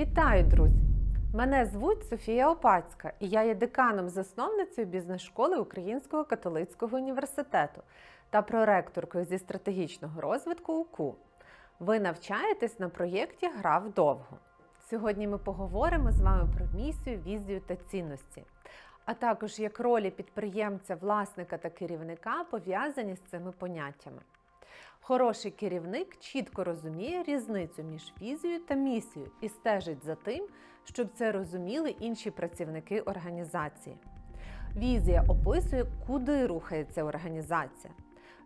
Вітаю, друзі! Мене звуть Софія Опацька, і я є деканом-засновницею бізнес-школи Українського католицького університету та проректоркою зі стратегічного розвитку УКУ. Ви навчаєтесь на проєкті Гра вдовго. Сьогодні ми поговоримо з вами про місію, візію та цінності, а також як ролі підприємця, власника та керівника пов'язані з цими поняттями. Хороший керівник чітко розуміє різницю між візією та місією і стежить за тим, щоб це розуміли інші працівники організації. Візія описує, куди рухається організація.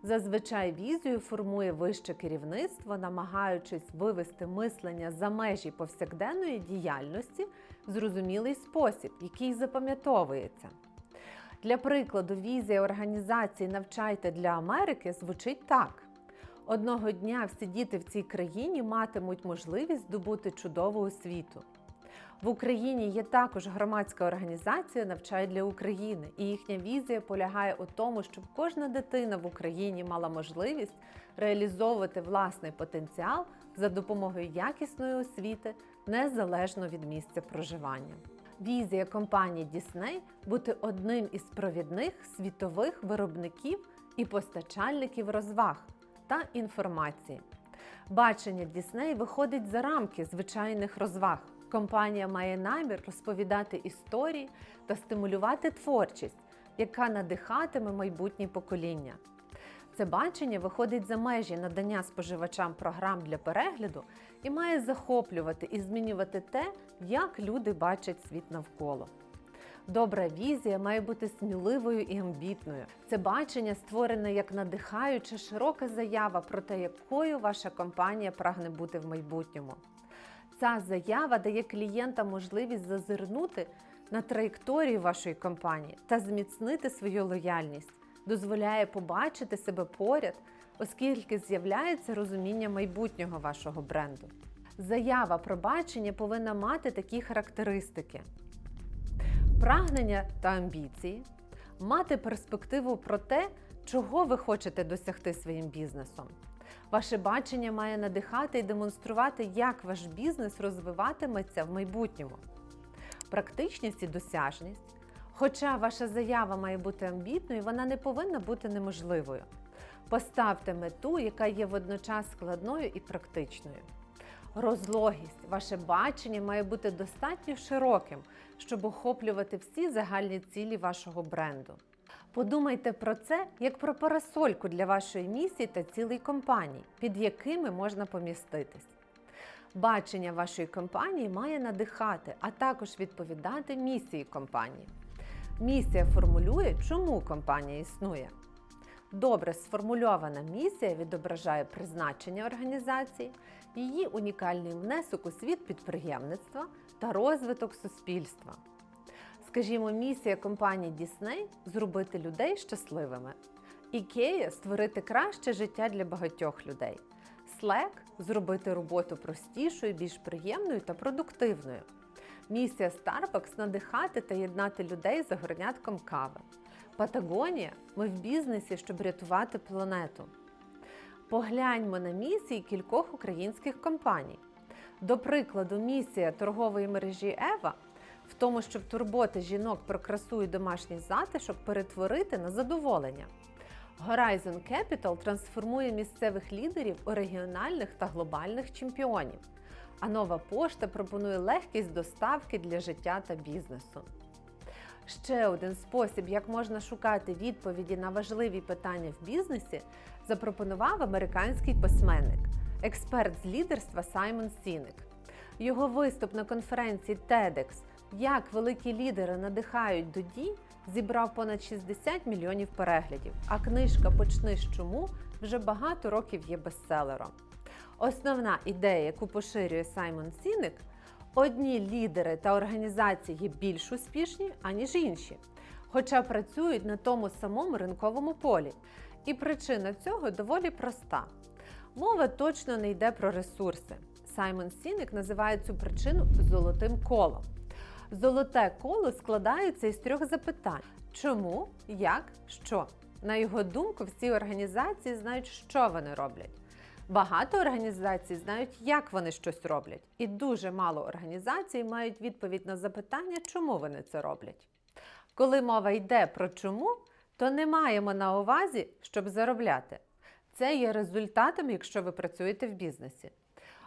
Зазвичай візію формує вище керівництво, намагаючись вивести мислення за межі повсякденної діяльності в зрозумілий спосіб, який запам'ятовується. Для прикладу, візія організації Навчайте для Америки звучить так. Одного дня всі діти в цій країні матимуть можливість здобути чудову освіту. В Україні є також громадська організація Навчай для України, і їхня візія полягає у тому, щоб кожна дитина в Україні мала можливість реалізовувати власний потенціал за допомогою якісної освіти незалежно від місця проживання. Візія компанії Disney бути одним із провідних світових виробників і постачальників розваг та інформації. Бачення Disney виходить за рамки звичайних розваг. Компанія має намір розповідати історії та стимулювати творчість, яка надихатиме майбутні покоління. Це бачення виходить за межі надання споживачам програм для перегляду і має захоплювати і змінювати те, як люди бачать світ навколо. Добра візія має бути сміливою і амбітною. Це бачення створене як надихаюча широка заява про те, якою ваша компанія прагне бути в майбутньому. Ця заява дає клієнтам можливість зазирнути на траєкторію вашої компанії та зміцнити свою лояльність, дозволяє побачити себе поряд, оскільки з'являється розуміння майбутнього вашого бренду. Заява про бачення повинна мати такі характеристики: прагнення та амбіції, мати перспективу про те, чого ви хочете досягти своїм бізнесом. Ваше бачення має надихати і демонструвати, як ваш бізнес розвиватиметься в майбутньому. Практичність і досяжність. Хоча ваша заява має бути амбітною, вона не повинна бути неможливою. Поставте мету, яка є водночас складною і практичною. Розлогість, ваше бачення має бути достатньо широким, щоб охоплювати всі загальні цілі вашого бренду. Подумайте про це як про парасольку для вашої місії та цілей компанії, під якими можна поміститись. Бачення вашої компанії має надихати, а також відповідати місії компанії. Місія формулює, чому компанія існує. Добре сформульована місія відображає призначення організації, її унікальний внесок у світ підприємництва та розвиток суспільства. Скажімо, місія компанії Disney – зробити людей щасливими. IKEA – створити краще життя для багатьох людей. Slack – зробити роботу простішою, більш приємною та продуктивною. Місія Starbucks – надихати та єднати людей за горнятком кави. Патагонія ми в бізнесі, щоб рятувати планету. Погляньмо на місії кількох українських компаній. До прикладу, місія торгової мережі Ева в тому, щоб турботи жінок про красу і домашній затишок перетворити на задоволення. Horizon Capital трансформує місцевих лідерів у регіональних та глобальних чемпіонів. А нова пошта пропонує легкість доставки для життя та бізнесу. Ще один спосіб, як можна шукати відповіді на важливі питання в бізнесі, запропонував американський письменник, експерт з лідерства Саймон Сінек. Його виступ на конференції TEDx Як великі лідери надихають до дій зібрав понад 60 мільйонів переглядів, а книжка Почни з чому вже багато років є бестселером. Основна ідея, яку поширює Саймон Сінек, одні лідери та організації більш успішні, аніж інші, хоча працюють на тому самому ринковому полі. І причина цього доволі проста. Мова точно не йде про ресурси. Саймон Сінек називає цю причину золотим колом. Золоте коло складається із трьох запитань: чому, як, що. На його думку, всі організації знають, що вони роблять. Багато організацій знають, як вони щось роблять, і дуже мало організацій мають відповідь на запитання, чому вони це роблять. Коли мова йде про чому, то не маємо на увазі, щоб заробляти. Це є результатом, якщо ви працюєте в бізнесі.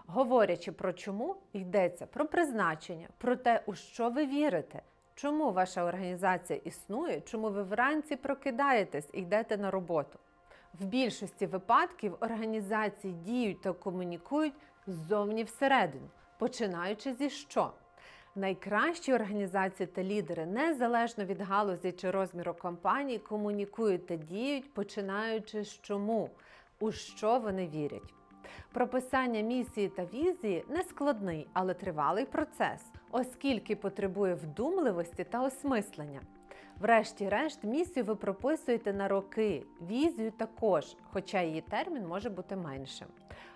Говорячи про чому, йдеться про призначення, про те, у що ви вірите, чому ваша організація існує, чому ви вранці прокидаєтесь і йдете на роботу. В більшості випадків організації діють та комунікують ззовні всередину, починаючи зі що? Найкращі організації та лідери, незалежно від галузі чи розміру компанії, комунікують та діють, починаючи з чому, у що вони вірять. Прописання місії та візії не складний, але тривалий процес, оскільки потребує вдумливості та осмислення. Врешті-решт, місію ви прописуєте на роки, візію також, хоча її термін може бути меншим.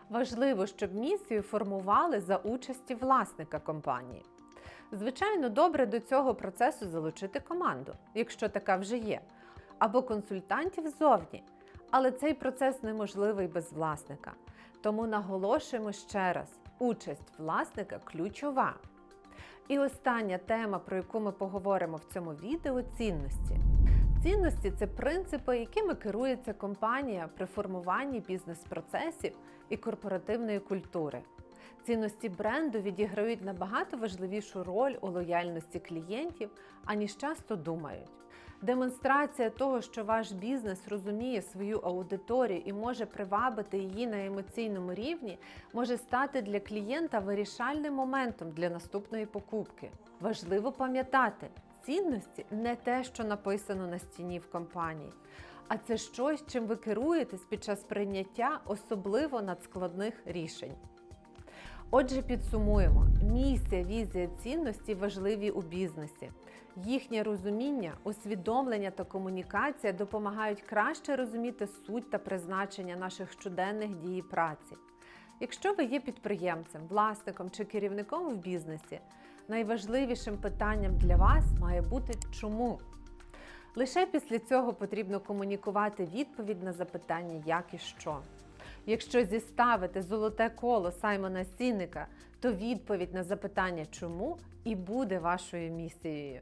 Важливо, щоб місію формували за участі власника компанії. Звичайно, добре до цього процесу залучити команду, якщо така вже є, або консультантів ззовні. Але цей процес неможливий без власника. Тому наголошуємо ще раз: участь власника ключова. І остання тема, про яку ми поговоримо в цьому відео цінності. Цінності це принципи, якими керується компанія при формуванні бізнес-процесів і корпоративної культури. Цінності бренду відіграють набагато важливішу роль у лояльності клієнтів, аніж часто думають. Демонстрація того, що ваш бізнес розуміє свою аудиторію і може привабити її на емоційному рівні, може стати для клієнта вирішальним моментом для наступної покупки. Важливо пам'ятати, цінності не те, що написано на стіні в компанії, а це щось, чим ви керуєтесь під час прийняття особливо надскладних рішень. Отже, підсумуємо: місія, візія цінності важливі у бізнесі. Їхнє розуміння, усвідомлення та комунікація допомагають краще розуміти суть та призначення наших щоденних дій і праці. Якщо ви є підприємцем, власником чи керівником в бізнесі, найважливішим питанням для вас має бути чому. Лише після цього потрібно комунікувати відповідь на запитання, як і що. Якщо зіставити золоте коло Саймона Сіника, то відповідь на запитання чому і буде вашою місією.